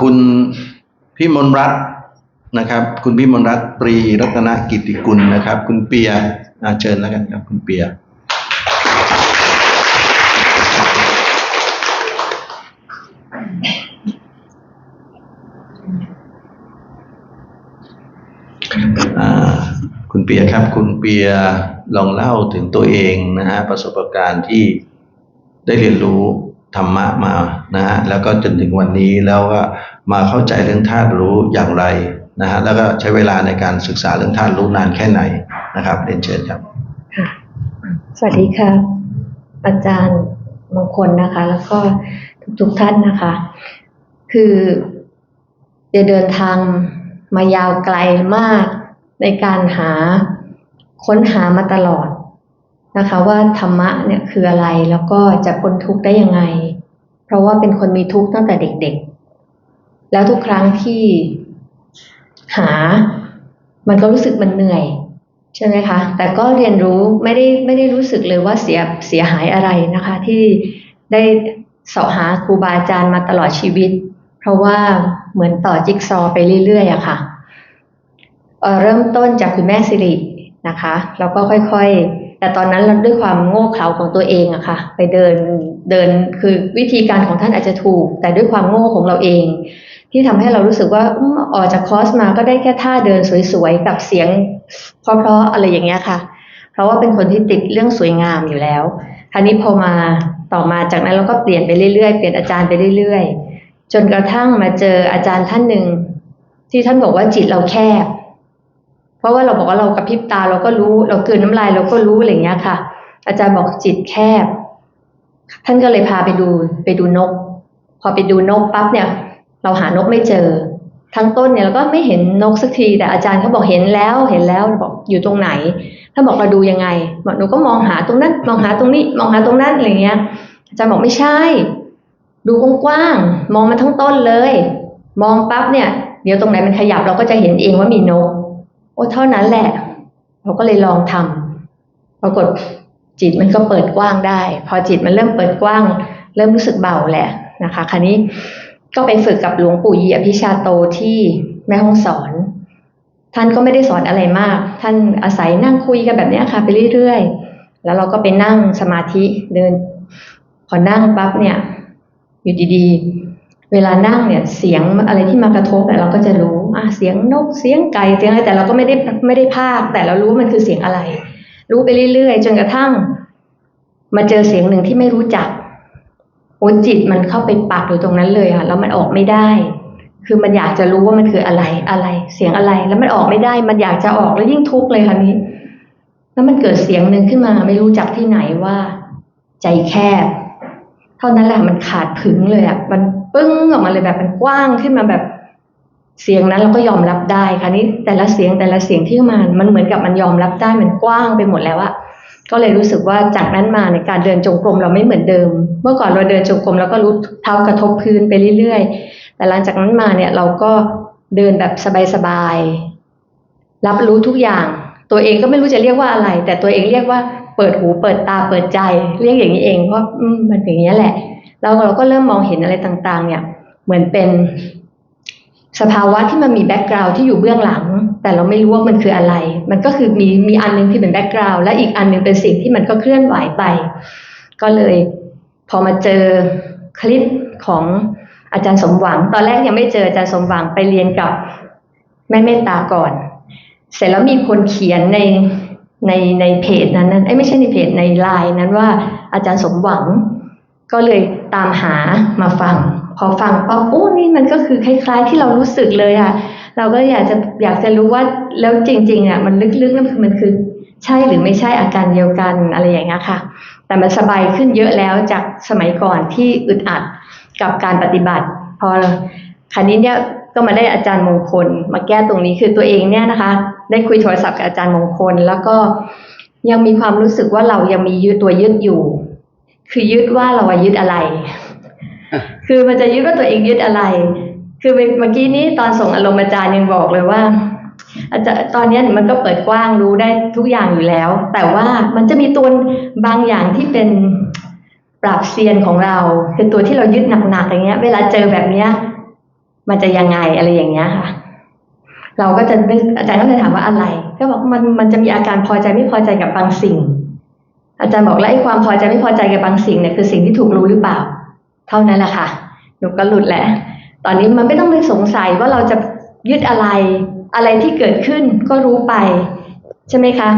คุณพี่มนรัตน์นะครับ คุณพี่มนรัตน์ปรีรัตนกิติกุลนะครับ คุณเปียเชิญแล้วกันครับ คุณเปียคุณเปียครับ คุณเปียลองเล่าถึงตัวเองนะฮะประสบการณ์ที่ได้เรียนรู้ ธรรมะมานะฮะแล้วก็จนถึงวันนี้แล้วก็มาเข้าใจเรื่องธาตุรู้อย่างไรนะฮะแล้วก็ใช้เวลาในการศึกษาเรื่องธาตุรู้นานแค่ไหนนะครับเรียนเชิญครับค่ะสวัสดีค่ะ อาจารย์มงคลนะคะ แล้วก็ทุกๆท่านนะคะ คือจะเดินทางมายาวไกลมากในการหาค้นหามาตลอด นะคะว่าธรรมะเนี่ยคืออะไรแล้วก็จะพ้นทุกข์ได้ยังไง เพราะว่าเป็นคนมีทุกข์ตั้งแต่เด็กๆ แล้วทุกครั้งที่หา มันก็รู้สึกมันเหนื่อยใช่ไหมคะ แต่ก็เรียนรู้ไม่ได้ไม่ได้รู้สึกเลยว่าเสียเสียหายอะไรนะคะ ที่ได้เสาะหาครูบาอาจารย์มาตลอดชีวิต เพราะว่าเหมือนต่อจิ๊กซอไปเรื่อยๆอะค่ะเเริ่มต้นจากคุณแม่สิรินะคะ แล้วก็ค่อยๆ แต่ตอนนั้นเราด้วยความโง่เขลาของตัวเองอะค่ะ ไปเดินเดินคือวิธีการของท่านอาจจะถูก แต่ด้วยความโง่ของเราเอง ที่ทำให้เรารู้สึกว่าอืมออกจากคอร์สมาก็ได้แค่ท่าเดินสวยๆกับเสียงเพราะๆอะไรอย่างเงี้ยค่ะ เพราะว่าเป็นคนที่ติดเรื่องสวยงามอยู่แล้วคราวนี้พอมาต่อมาจากนั้นเราก็เปลี่ยนไปเรื่อยๆเปลี่ยนอาจารย์ไปเรื่อยๆ จนกระทั่งมาเจออาจารย์ท่านหนึ่งที่ท่านบอกว่าจิตเราแคบ ราะว่าเราบอกว่าเรากระพริบตาเราก็รู้ เราเกลืนน้ำลายเราก็รู้อะไรอย่างเงี้ยค่ะ อาจารย์บอกจิตแคบ ท่านก็เลยพาไปดูไปดูนก พอไปดูนกปั๊บเนี่ย เราหานกไม่เจอ ทั้งต้นเนี่ยเราก็ไม่เห็นนกสักที แต่อาจารย์เขาบอกเห็นแล้วเห็นแล้วบอกอยู่ตรงไหนถ้าบอกเราดูยังไงบอกหนูก็มองหาตรงนั้น มองหาตรงนี้ มองหาตรงนั้นอะไรเงี้ย อาจารย์บอกไม่ใช่ ดูกว้างๆมองมาทั้งต้นเลย มองปั๊บเนี่ย เดี๋ยวตรงไหนมันขยับเราก็จะเห็นเองว่ามีนก โอ้เท่านั้นแหละ เราก็เลยลองทำปรากฏจิตมันก็เปิดกว้างได้ พอจิตมันเริ่มเปิดกว้าง เริ่มรู้สึกเบาแหละนะคะ คราวนี้ก็ไปฝึกกับหลวงปู่ยีอภิชาโตที่แม่ห้องสอน ท่านก็ไม่ได้สอนอะไรมาก ท่านอาศัยนั่งคุยกันแบบนี้ค่ะไปเรื่อยๆ แล้วเราก็ไปนั่งสมาธิเดิน พอนั่งปั๊บเนี่ย อยู่ดีๆ เวลานั่งเนี่ยเสียงอะไรที่มากระทบเนี่ยเราก็จะรู้อะเสียงนกเสียงไก่เสียงอะไรแต่เราก็ไม่ได้ไม่ได้พากแต่เรารู้ว่ามันคือเสียงอะไร รู้ไปเรื่อยๆ จนกระทั่ง มาเจอเสียงหนึ่งที่ไม่รู้จักโอ้จิตมันเข้าไปปักอยู่ตรงนั้นเลยค่ะแล้วมันออกไม่ได้ คือมันอยากจะรู้ว่ามันคืออะไรอะไร เสียงอะไรแล้วมันออกไม่ได้ มันอยากจะออกแล้วยิ่งทุกข์เลยค่ะนี้ แล้วมันเกิดเสียงหนึ่งขึ้นมา ไม่รู้จักที่ไหนว่า ใจแคบ เท่านั้นแหละมันขาดผึงเลยอะมัน ปึ้งออกมาเลยแบบมันกว้างขึ้นมาแบบเสียงนั้นเราก็ยอมรับได้ค่ะนี้แต่ละเสียงแต่ละเสียงที่มามันเหมือนกับมันยอมรับได้มันกว้างไปหมดแล้วอะก็เลยรู้สึกว่าจากนั้นมาในการเดินจงกรมเราไม่เหมือนเดิม เมื่อก่อนเราเดินจงกรมเราก็รู้เท้ากระทบพื้นไปเรื่อยๆ แต่หลังจากนั้นมาเนี่ยเราก็เดินแบบสบายๆ รับรู้ทุกอย่าง ตัวเองก็ไม่รู้จะเรียกว่าอะไร แต่ตัวเองเรียกว่าเปิดหูเปิดตาเปิดใจ เรียกอย่างนี้เองเพราะมันอย่างนี้แหละ แล้วเราก็เริ่มมองเห็นอะไรต่างๆ เนี่ย เหมือนเป็นสภาวะที่มันมีแบ็กกราวด์ที่อยู่เบื้องหลัง แต่เราไม่รู้ว่ามันคืออะไร มันก็คือมีมีอันหนึงที่เป็นแบ็กกราวด์และอีกอันหนึงเป็นสิ่งที่มันก็เคลื่อนไหวไป ก็เลยพอมาเจอคลิปของอาจารย์สมหวัง ตอนแรกยังไม่เจออาจารย์สมหวังไปเรียนกับแม่เมตตาก่อน เสร็จแล้วมีคนเขียนในในในเพจนั้นนั้นเอ้ยไม่ใช่ในเพจในไลน์นั้นว่าอาจารย์สมหวัง ก็เลย ตามหามาฟัง พอฟังปั๊บโอ้นี่มันก็คือคล้าย ๆ ที่เรารู้สึกเลยอะเราก็อยากจะอยากจะรู้ว่าแล้วจริงๆอะมันลึกๆแล้วมันคือใช่หรือไม่ใช่อาการเดียวกันอะไรอย่างเงี้ยค่ะ แต่มันสบายขึ้นเยอะแล้วจากสมัยก่อนที่อึดอัดกับการปฏิบัติ พอคราวนี้เนี่ยก็มาได้อาจารย์มงคล มาแก้ตรงนี้คือตัวเองเนี่ยนะคะ ได้คุยโทรศัพท์กับอาจารย์มงคล แล้วก็ยังมีความรู้สึกว่าเรายังมียึดตัวยึดอยู่ คือยึดว่าเราอะยึดอะไร คือมันจะยึดว่าตัวเองยึดอะไร คือเมื่อกี้นี้ตอนส่งอารมณ์อาจารย์ยังบอกเลยว่าอาจารย์ตอนเนี้ยมันก็เปิดกว้างรู้ได้ทุกอย่างอยู่แล้ว แต่ว่ามันจะมีตัวบางอย่างที่เป็นปราบเซียนของเรา คือตัวที่เรายึดหนักๆอย่างเงี้ย เวลาเจอแบบเนี้ย มันจะยังไงอะไรอย่างเงี้ยค่ะ เราก็จะนึกอาจารย์ก็จะถามว่าอะไร ก็บอกมันมันจะมีอาการพอใจไม่พอใจกับบางสิ่ง อาจารย์บอกแล้วไอ้ความพอใจไม่พอใจกับบางสิ่งเนี่ยคือสิ่งที่ถูกรู้หรือเปล่า เท่านั้นแหละค่ะหนูก็หลุดแหละ ตอนนี้มันไม่ต้องไปสงสัยว่าเราจะยึดอะไรอะไรที่เกิดขึ้นก็รู้ไป ใช่ไหมคะ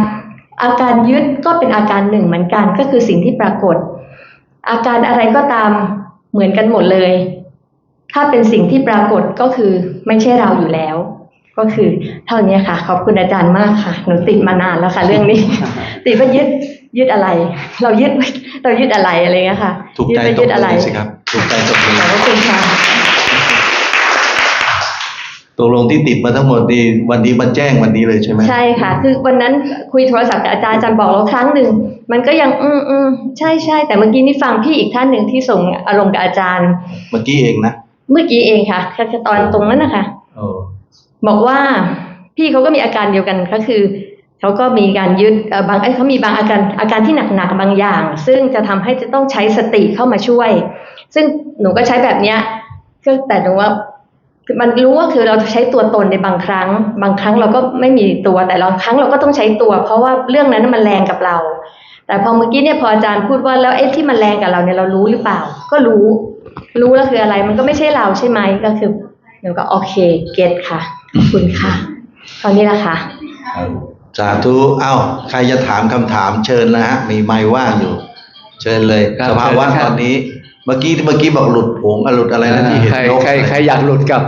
อาการยึดก็เป็นอาการหนึ่งเหมือนกันก็คือสิ่งที่ปรากฏ อาการอะไรก็ตามเหมือนกันหมดเลย ถ้าเป็นสิ่งที่ปรากฏก็คือไม่ใช่เราอยู่แล้ว ก็คือเท่านี้ค่ะ ขอบคุณอาจารย์มากค่ะ หนูติดมานานแล้วค่ะ เรื่องนี้ ติดว่ายึด ยึดอะไร เรายึดเรายึดอะไรอะไรเงี้ยค่ะถูกยึดใจว่าตยึกดอะไรเลยสิครับถูกใจตกเลยขอบคุณค่ะตกลงที่ติดมาทั้งหมดนี่วันนี้มาแจ้งวันนี้เลยใช่ไหมใช่ค่ะ คือวันนั้นคุยโทรศัพท์กับอาจารย์อาจารย์บอกเราครั้งหนึ่งมันก็ยังอืมอืมใช่ใช่แต่เมื่อกี้นี่ฟังพี่อีกท่านหนึ่งที่ส่งอารมณ์กับอาจารย์ เมื่อกี้เองนะเมื่อกี้เองค่ะแค่ตอนตรงนั้นนะคะโอ้บอกว่าพี่เขาก็มีอาการเดียวกันก็คือ เขาก็มีการยึดเอ่อบางเอ้เขามีบางอาการอาการที่หนักๆบางอย่าง ซึ่งจะทำให้จะต้องใช้สติเข้ามาช่วย ซึ่งหนูก็ใช้แบบเนี้ยก็แต่หนูว่ามันรู้ว่าคือเราใช้ตัวตนในบางครั้ง บางครั้งเราก็ไม่มีตัวแต่บางครั้งเราก็ต้องใช้ตัว เพราะว่าเรื่องนั้นมันแรงกับเรา แต่พอเมื่อกี้เนี่ยพออาจารย์พูดว่าแล้วไอ้ที่มันแรงกับเราเนี่ยเรารู้หรือเปล่า ก็รู้ รู้แล้วคืออะไร มันก็ไม่ใช่เราใช่ไหมก็คือหนูก็โอเคเก็ตค่ะขอบคุณค่ะตอนนี้ละค่ะ สาธุ เอ้า ใครจะถามคำถามเชิญนะฮะ มีไมค์ว่างอยู่ เชิญเลย ครับสภาวะเชิญครับ ตอนนี้ เมื่อกี้เมื่อกี้บอกหลุดผงอะหลุดอะไรนะที่เห็นใครยกใครใครอยากหลุดกับ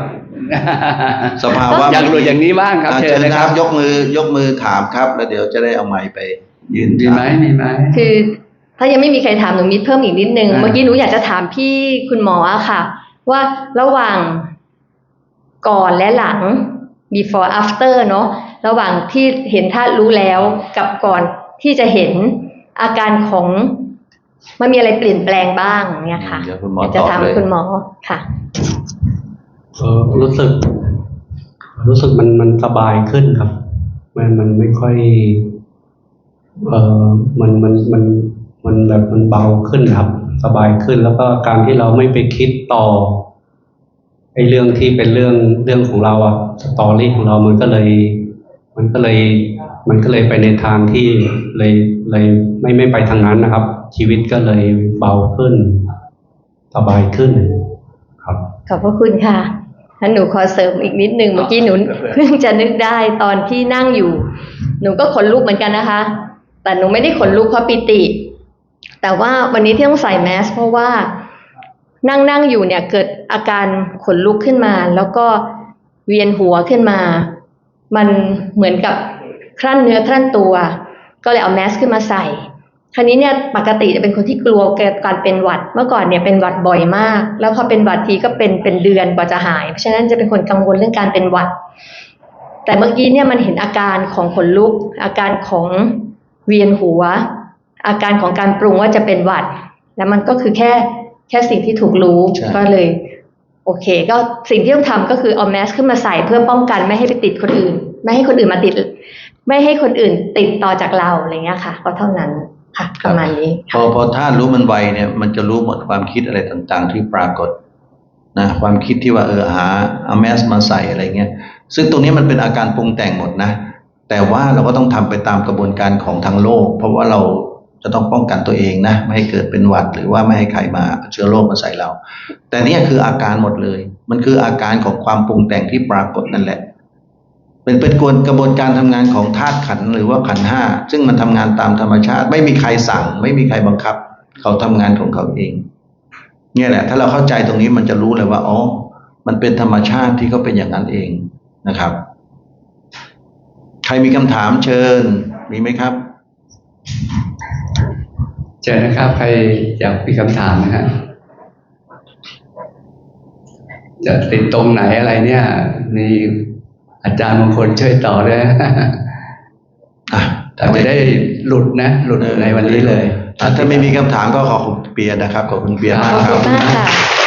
สภาวะอยากหลุดอย่างนี้บ้างครับอะเชิเชิญญนะนะคครัรับบยกมือยกมือถามครับ แล้วเดี๋ยวจะได้เอาไมค์ไป ยืนมีถาไหมมีไหม คือถ้ายังไม่มีใครถามหนูมีเพิ่มอีกนิดนึง อ่า เมื่อกี้หนูอยากจะถามพี่คุณหมออะค่ะ ว่าระหว่างก่อนและหลัง before after เนอะ ระหว่างที่เห็นท่าตุรู้แล้วกับก่อนที่จะเห็นอาการของมันมีอะไรเปลี่ยนแปลงบ้างเนี่ยค่ะเดี๋ยวคุณหมออยากตจะอบถามเลยคุณหมอค่ะเออรู้สึก รู้สึกมันมันสบายขึ้นครับ มันมันไม่ค่อย เออมันมันมันมันแบบมันเบาขึ้นครับ สบายขึ้นแล้วก็การที่เราไม่ไปคิดต่อไอ้เรื่องที่เป็นเรื่องเรื่องของเราอะสตอรี่ของเรามันก็เลย มันก็เลยมันก็เลยไปในทางที่เลยเลยไม่ไม่ไปทางนั้นนะครับ ชีวิตก็เลยเบาขึ้น สบายขึ้นครับ ขอบพระคุณค่ะงั้นหนูขอเสริมอีกนิดนึงเมื่อกี้หนูเพิ่งจะนึกได้ตอนที่นั่งอยู่ หนูก็ขนลุกเหมือนกันนะคะ แต่หนูไม่ได้ขนลุกเพราะปิติ แต่ว่าวันนี้ที่ต้องใส่แมสเพราะว่านั่งนั่งอยู่เนี่ยเกิดอาการขนลุกขึ้นมา แล้วก็เวียนหัวขึ้นมา มันเหมือนกับครั่นเนื้อครั่นตัว ก็เลยเอาแมสขึ้นมาใส่ คราวนี้เนี่ยปกติจะเป็นคนที่กลัวการเป็นหวัด เมื่อก่อนเนี่ยเป็นหวัดบ่อยมาก แล้วพอเป็นหวัดทีก็เป็นเป็นเดือนกว่าจะหาย เพราะฉะนั้นจะเป็นคนกังวลเรื่องการเป็นหวัด แต่เมื่อกี้เนี่ยมันเห็นอาการของขนลุก อาการของเวียนหัว อาการของการปรุงว่าจะเป็นหวัด แล้วมันก็คือแค่แค่สิ่งที่ถูกรู้ใช่ก็เลย โอเค ก็สิ่งที่ต้องทำก็คือเอาแมสขึ้นมาใส่เพื่อป้องกันไม่ให้ไปติดคนอื่น ไม่ให้คนอื่นมาติด ไม่ให้คนอื่นติดต่อจากเราอะไรเงี้ยค่ะ ก็เท่านั้นค่ะประมาณนี้พอพอธาตุรู้มันไวเนี่ยมันจะรู้หมดความคิดอะไรต่างๆ ที่ปรากฏนะความคิดที่ว่าเออหาเอาแมสมาใส่อะไรเงี้ยซึ่งตรงนี้มันเป็นอาการปรุงแต่งหมดนะ แต่ว่าเราก็ต้องทำไปตามกระบวนการของทางโลก เพราะว่าเรา จะต้องป้องกันตัวเองนะ ไม่ให้เกิดเป็นหวัด หรือว่าไม่ให้ใครมาเชื้อโรคมาใส่เรา แต่นี่คืออาการหมดเลย มันคืออาการของความปรุงแต่งที่ปรากฏนั่นแหละ เป็นเป็นกวนกระบวนการทำงานของธาตุขันหรือว่าขันห้าซึ่งมันทำงานตามธรรมชาติ ไม่มีใครสั่ง ไม่มีใครบังคับ เขาทำงานของเขาเอง เนี่ยแหละ ถ้าเราเข้าใจตรงนี้มันจะรู้เลยว่าอ๋อมันเป็นธรรมชาติที่เขาเป็นอย่างนั้นเองนะครับ ใครมีคำถามเชิญมีไหมครับ ชิญนะครับ ใครอยากมีคำถามนะฮะจะติดตรงไหนอะไรเนี่ย มีอาจารย์บางคนช่วยต่อด้วยอะเราจะได้หลุดนะ หลุดในวันนี้เลยอะถ้าไม่มีคำถามก็ขอบคุณเปียนะครับ ขอบคุณเปียมากขอบครัคุบณมากค่ะ